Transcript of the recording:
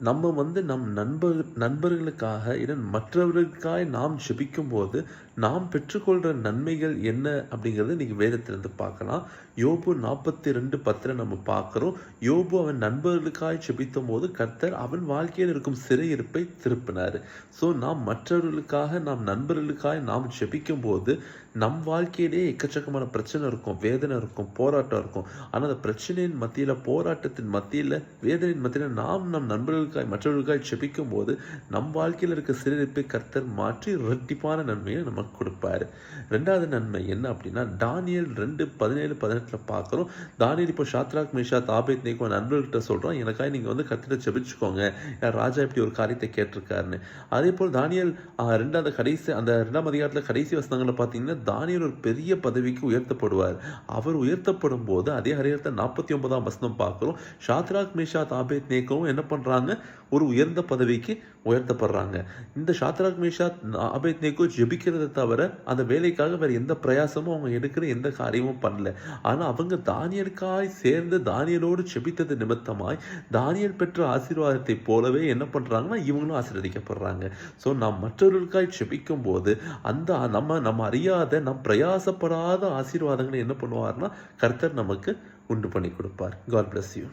நம்ம வந்து நம் நண்பர் நண்பர்களுக்காக இல்லை மற்றவர்களுக்காக நாம் ஜெபிக்கும் போது நாம் பெற்றுக்கொள்கிற நன்மைகள் என்ன அப்படிங்கிறத நீங்கள் வேதத்திலிருந்து பார்க்கலாம். யோபு நாற்பத்தி ரெண்டு பத்தில் நம்ம பார்க்குறோம். யோபு அவன் நண்பர்களுக்காக ஜெபித்த போது கர்த்தர் அவன் வாழ்க்கையில் இருக்கும் சிறையிருப்பை திருப்பினார். ஸோ நாம் மற்றவர்களுக்காக நாம் நண்பர்களுக்காக நாம் ஜெபிக்கும் போது நம் வாழ்க்கையிலேயே எக்கச்சக்கமான பிரச்சனை இருக்கும் வேதனை இருக்கும் போராட்டம் இருக்கும். ஆனால் அந்த பிரச்சனையின் மத்தியில் போராட்டத்தின் மத்தியில் வேதனையின் மத்தியில் நாம் நம் நண்பர்கள் மற்றவர்களுக்காய் ஜெபிக்கும் போது நம் வாழ்க்கையில் இருக்க சிறையிருப்பை கர்த்தர் மாற்றி இரட்டிப்பான நன்மையை நமக்கு கொடுப்பாரு. ரெண்டாவது நன்மை என்ன அப்படின்னா தானியல் ரெண்டு பதினேழு பதினெட்டில் பார்க்குறோம். தானியல் இப்போ ஷாத்ராக் மேஷா தாபேத் நீக்கோ நண்பர்கிட்ட சொல்கிறோம் எனக்காக நீங்கள் வந்து கர்த்தரை செபிச்சுக்கோங்க. ஏன்னா ராஜா இப்படி ஒரு காரியத்தை கேட்டிருக்காருன்னு. அதே போல் தானியல் ரெண்டாவது கடைசி அந்த ரெண்டாம் அதிகாரத்தில் கடைசி வசனங்களில் பார்த்தீங்கன்னா தானியல் ஒரு பெரிய பதவிக்கு உயர்த்தப்படுவார். அவர் உயர்த்தப்படும் போது அதே அதிகாரத்தில் நாற்பத்தி ஒன்பதாம் வசனம் பார்க்குறோம். ஷாத்ராக் மேஷா தாபேத் நேக்கவும் என்ன பண்ணுறாங்க ஒரு உயர்ந்த பதவிக்கு உயர்த்தப்படுறாங்க. இந்த ஷாத்ராக் மேஷா அபேத் நேக்கோ ஜெபிக்கிறதை தவிர அந்த வேலைக்காக வேற எந்த பிரயாசமும் அவங்க எடுக்கிற எந்த காரியமும் பண்ணல. ஆனால் அவங்க தானியலுக்காய் சேர்ந்து தானியலோடு ஜெபித்தது நிமித்தமாய் தானியல் பெற்ற ஆசீர்வாதத்தை போலவே என்ன பண்ணுறாங்கன்னா இவங்களும் ஆசீர்வதிக்கப்படுறாங்க. ஸோ நாம் மற்றவர்களுக்காய் ஜெபிக்கும் போது அந்த நம்ம நம்ம அறியாத நம் பிரயாசப்படாத ஆசீர்வாதங்களை என்ன பண்ணுவார்னா கர்த்தர் நமக்கு உண்டு பண்ணி கொடுப்பார். God bless you